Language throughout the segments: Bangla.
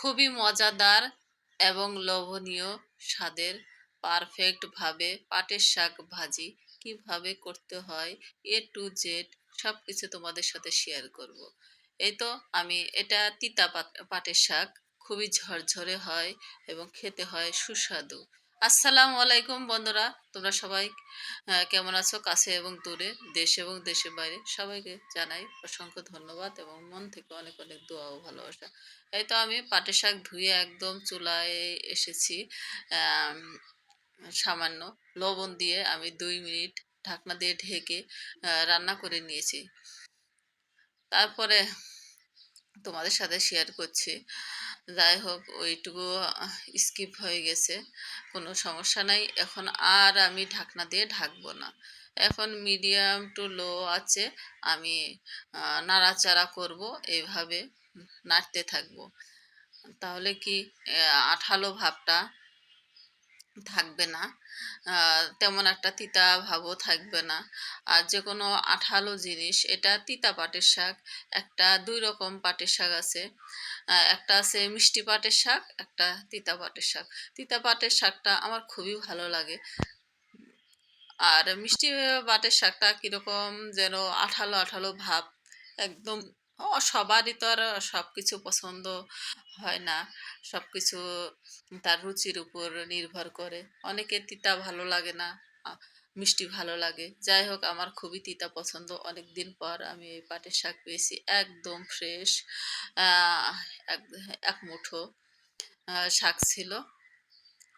খুবই মজাদার এবং লোভনীয় স্বাদের পারফেক্টভাবে পাটের শাক ভাজি কীভাবে করতে হয় এ টু জেড সব কিছু তোমাদের সাথে শেয়ার করব। এই তো আমি, এটা তিতা পাটের শাক, খুবই ঝরঝরে হয় এবং খেতে হয় সুস্বাদু আসসালামু আলাইকুম বন্ধুরা, তোমরা সবাই কেমন আছো? কাছে এবং দূরে, দেশ এবং দেশের বাইরে সবাইকে জানাই অসংখ্য ধন্যবাদ এবং মন থেকে অনেক অনেক দোয়া ও ভালোবাসা। এই তো আমি পাটের শাক ধুয়ে একদম চুলায় এসেছি সামান্য লবণ দিয়ে আমি দুই মিনিট ঢাকনা দিয়ে ঢেকে রান্না করে নিয়েছি। তারপরে তোমাদের সাথে শেয়ার করছি যাই হোক ওইটুকু স্কিপ হয়ে গেছে, কোনো সমস্যা নাই। এখন আর আমি ঢাকনা দিয়ে ঢাকবো না। এখন মিডিয়াম টু লো আছে, আমি নাড়াচাড়া করব এইভাবে নাড়তে থাকব। তাহলে কি আঠালো ভাবটা থাকবে না। তেমন একটা তিতা ভাবও থাকবে না। আর যে কোনো আঠালো জিনিস, এটা তিতা পাটের শাক, একটা দুই রকম পাটের শাক আছে। একটা আছে মিষ্টি পাটের শাক, একটা তিতা পাটের শাক। তিতা পাটের শাকটা আমার খুবই ভালো লাগে। আর মিষ্টি পাটের শাকটা কীরকম যেন আঠালো আঠালো ভাব, একদম ও সবারই তো আর সব কিছু পছন্দ হয় না। সব কিছু তার রুচির উপর নির্ভর করে। অনেকের তিতা ভালো লাগে না মিষ্টি ভালো লাগে। যাই হোক, আমার খুবই তিতা পছন্দ। অনেক দিন পর আমি এই পাটের শাক পেয়েছি, একদম ফ্রেশ এক মুঠো শাক ছিল।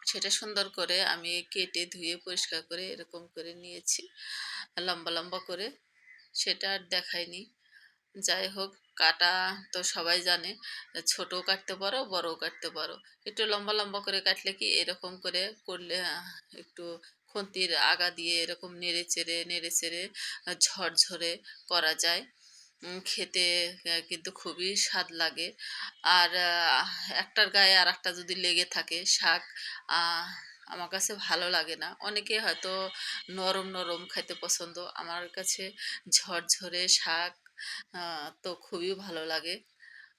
সেটা সুন্দর করে আমি কেটে ধুয়ে পরিষ্কার করে এরকম করে নিয়েছি, লম্বা লম্বা করে। সেটা আর দেখাইনি। যাই হোক, কাটা তো সবাই জানে। ছোটও কাটতে পারো, বড়ও কাটতে পারো। একটু লম্বা লম্বা করে কাটলে কি এরকম করে করলে একটু খুন্তির আগা দিয়ে এরকম নেড়ে চেড়ে নেড়ে চেড়ে ঝরঝরে করা যায়। খেতে কিন্তু খুবই স্বাদ লাগে। আর একটার গায়ে আর একটা যদি লেগে থাকে শাক আমার কাছে ভালো লাগে না। অনেকে হয়তো নরম নরম খেতে পছন্দ। আমার কাছে ঝরঝরে শাক তো খুবই ভালো লাগে।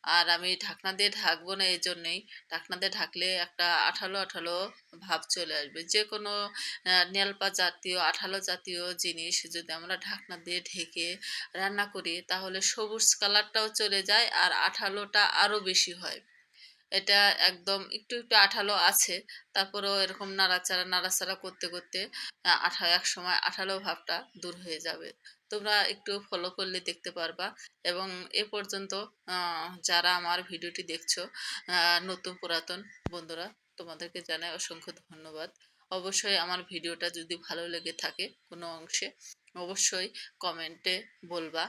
আর আমি ঢাকনা দিয়ে ঢাকবো না এই জন্যেই ঢাকনা দিয়ে ঢাকলে একটা আঠালো আঠালো ভাব চলে আসবে। যে কোনো নেলপা জাতীয়, আঠালো জাতীয় জিনিস যদি আমরা ঢাকনা দিয়ে ঢেকে রান্না করি, তাহলে সবুজ কালারটাও চলে যায় আর আঠালোটা আরও বেশি হয়। এটা একদম একটু একটু আঠালো আছে, তারপরেও এরকম নাড়াচাড়া নাড়াচাড়া করতে করতে আঠা এক সময় আঠালো ভাবটা দূর হয়ে যাবে। তোমরা একটু ফলো করলে দেখতে পারবা। এবং এ পর্যন্ত যারা আমার ভিডিওটি দেখছ নতুন পুরাতন বন্ধুরা, তোমাদেরকে জানাই অসংখ্য ধন্যবাদ। অবশ্যই আমার ভিডিওটা যদি ভালো লেগে থাকে কোনো অংশে, অবশ্যই কমেন্টে বলবা।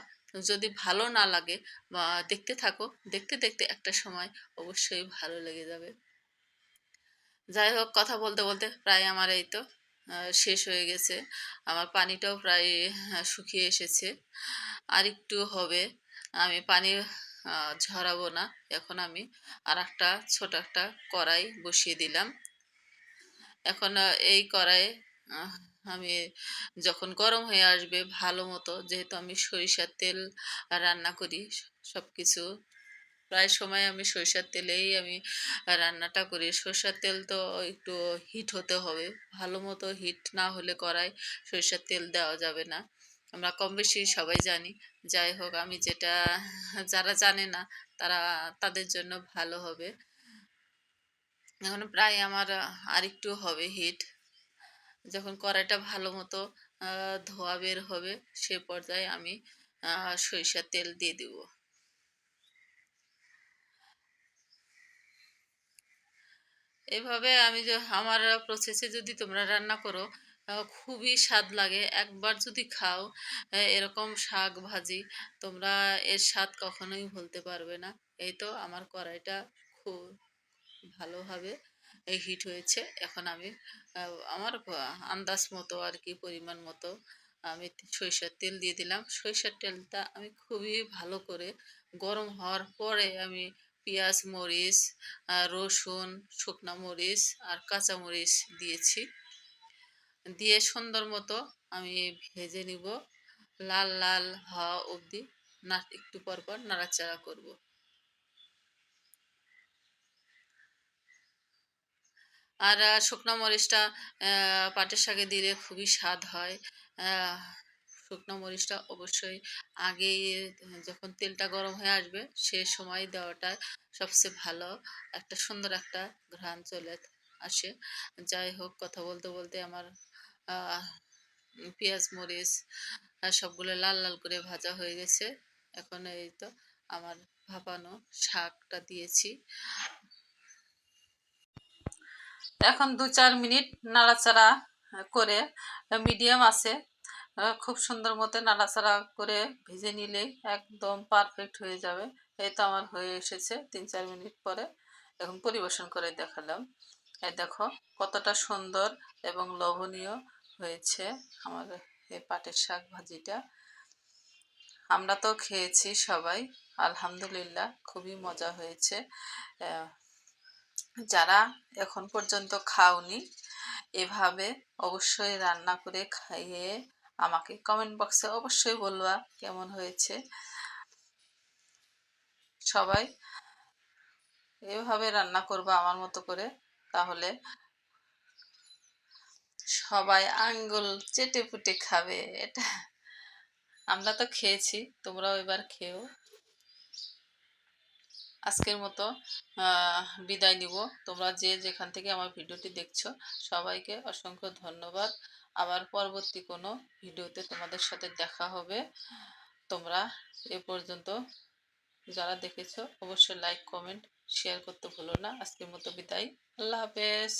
যদি ভালো না লাগে, বা দেখতে থাকো, দেখতে দেখতে একটা সময় অবশ্যই ভালো লেগে যাবে। যাই হোক, কথা বলতে বলতে প্রায় আমার এই তো। শেষ হয়ে গেছে। আমার পানিটাও প্রায় আহ, শুকিয়ে এসেছে। আর একটু হবে। আমি পানি ঝরাবো না। এখন আমি আর একটা ছোট একটা কড়াই বসিয়ে দিলাম। এখন এই কড়াইয়ে আমি যখন গরম হয়ে আসবে ভালো মতো যেহেতু আমি সরিষার তেল রান্না করি সব কিছু প্রায় সময় আমি সরিষার তেলেই আমি রান্নাটা করি। সরিষার তেল তো একটু হিট হতে হবে। ভালো মতো হিট না হলে কড়াই সরিষার তেল দেওয়া যাবে না। আমরা কম বেশি সবাই জানি। যাই হোক, আমি যেটা যারা জানে না, তারা তাদের জন্য ভালো হবে। এখন প্রায় আমার আর একটু হবে হিট যখন কড়াইটা ভালো মতো ধোয়া বের হবে, সে পর্যায়ে আমি সরিষার তেল দিয়ে দিব। এভাবে আমি যে আমার প্রসেসে যদি তোমরা রান্না করো খুবই স্বাদ লাগে। একবার যদি খাও এরকম শাক ভাজি, তোমরা এর স্বাদ কখনোই ভুলতে পারবে না। এই তো আমার কড়াইটা খুব ভালোভাবে হিট হয়েছে। এখন আমি আমার আন্দাজ মতো আর কি পরিমাণ মতো আমি সরিষার তেল দিয়ে দিলাম। সরিষার তেলটা আমি খুবই ভালো করে গরম হওয়ার পরে আমি পেঁয়াজ, মরিচ রসুন, শুকনো মরিচ আর কাঁচা মরিচ দিয়েছি। দিয়ে সুন্দর মতো আমি ভেজে নিব। লাল লাল হওয়া অবধি না, একটু পর পর নাড়াচাড়া করব। আর শুকনো মরিচটা পাটের শাকে দিলে খুবই স্বাদ হয়। শুকনো মরিচটা অবশ্যই আগে, যখন তেলটা গরম হয়ে আসবে, সে সময় দেওয়াটা সবচেয়ে ভালো। একটা সুন্দর একটা ঘ্রাণ চলে আসে। যাই হোক, কথা বলতে বলতে আমার পেঁয়াজ, মরিচ সবগুলো লাল লাল করে ভাজা হয়ে গেছে। এখন এই তো আমার ভাপানো শাকটা দিয়েছি। এখন দু চার মিনিট নাড়াচাড়া করে, মিডিয়াম আছে। খুব সুন্দর মতো নাড়াচাড়া করে ভেজে নিলেই একদম পারফেক্ট হয়ে যাবে। এই তো আমার হয়ে এসেছে তিন চার মিনিট পরে। এখন পরিবেশন করে দেখালাম। এই দেখো কতটা সুন্দর এবং লোভনীয় হয়েছে আমার এই পাটের শাক ভাজিটা। আমরা তো খেয়েছি সবাই, আলহামদুলিল্লাহ খুবই মজা হয়েছে। যারা এখন পর্যন্ত খাওনি, এভাবে অবশ্যই রান্না করে খাইয়ে আমাকে কমেন্ট বক্সে অবশ্যই বলবা কেমন হয়েছে। সবাই এভাবে রান্না করবা আমার মতো করে, তাহলে সবাই আঙ্গুল চেটে পুটে খাবে। এটা আমরা তো খেয়েছি, তোমরাও এবার খেও আজকের মতো বিদায় নিব। তোমরা যে যেখান থেকে আমার ভিডিওটি দেখছ, সবাইকে অসংখ্য ধন্যবাদ। আবার পরবর্তী কোনো ভিডিওতে তোমাদের সাথে দেখা হবে। তোমরা এ পর্যন্ত যারা দেখেছ, অবশ্যই লাইক কমেন্ট শেয়ার করতে ভুলো না। আজকের মতো বিদায়। আল্লাহ হাফেজ।